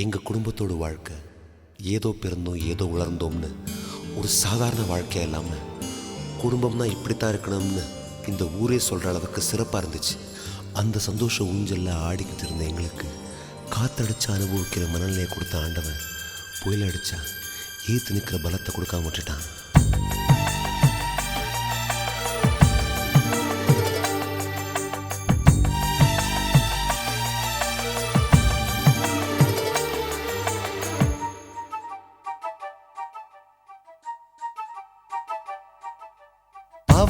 எங்கள் குடும்பத்தோட வாழ்க்கை ஏதோ பிறந்தோம் ஏதோ உலர்ந்தோம்னு ஒரு சாதாரண வாழ்க்கை இல்லாமல் குடும்பம்னா இப்படித்தான் இருக்கணும்னு இந்த ஊரே சொல்கிற அளவுக்கு சிறப்பாக இருந்துச்சு. அந்த சந்தோஷ ஊஞ்சலில் ஆடிக்கிட்டு இருந்த எங்களுக்கு காத்தடிச்சு அனுபவிக்கிற மனநிலையை கொடுத்த ஆண்டவன் புயல் அடிச்சா ஏற்று நிற்கிற பலத்தை கொடுக்காம விட்டுட்டான்.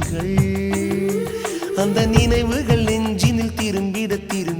மாற்றங்கள் அந்த நினைவுகள் நெஞ்சினில் திரும்பிட திரும்பி.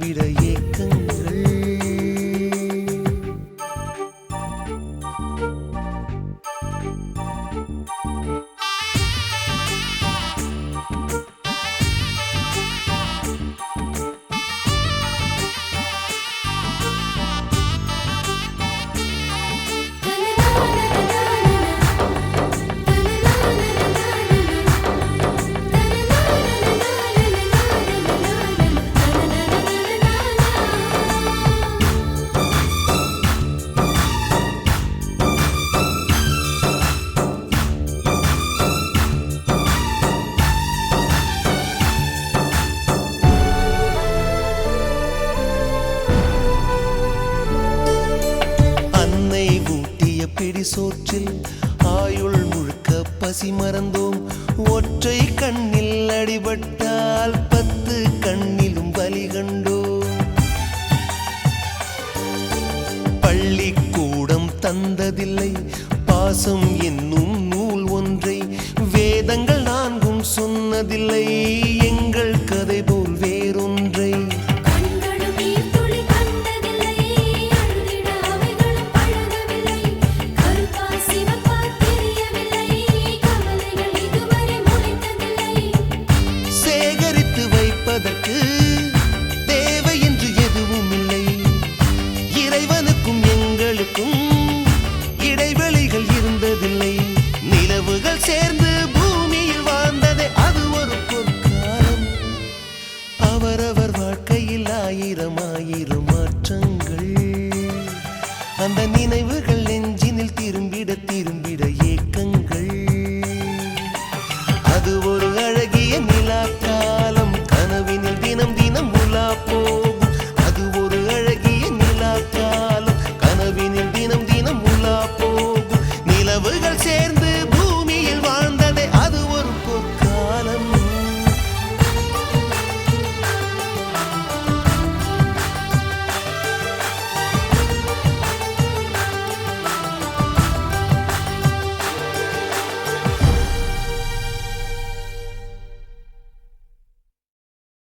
திரும்பிட பிடி சோற்றில் ஆயுள் முழுக்க பசி மறந்தோம். ஒற்றை கண்ணில் அடிபட்டால் பத்து கண்ணிலும் பலி கண்டோம். பள்ளிக்கூடம் தந்ததில்லை பாசம் என்னும் நூல் ஒன்றை வேதங்கள் நான்கும் சொன்னதில்லை. அந்த நினைவுகள் நெஞ்சினில் திரும்பிட திரும்பிட ஏக்கங்கள். அது ஒரு அழகிய நிலா காலம் கனவினில் தினம் தினம் உலா போ